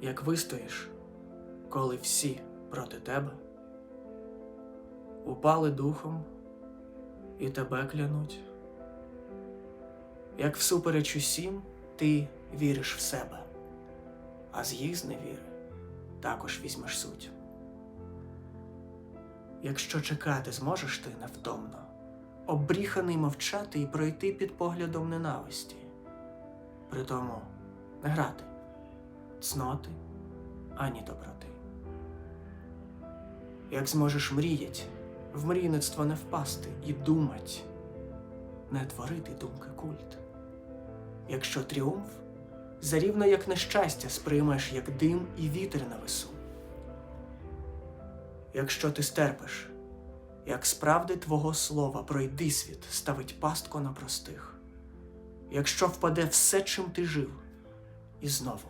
як вистоїш, коли всі проти тебе, упали духом і тебе клянуть, як всупереч усім ти віриш в себе, а з їх зневіри також візьмеш суть. Якщо чекати зможеш ти невтомно, обріханий мовчати і пройти під поглядом ненависті, притому не грати цноти ані доброти. Як зможеш мріять, в мрійництво не впасти і думать, не творити думки культ. Якщо тріумф, зарівно як нещастя сприймеш, як дим і вітер на весу. Якщо ти стерпиш, як справди твого слова пройди світ, ставить пастку на простих, якщо впаде все, чим ти жив, і знову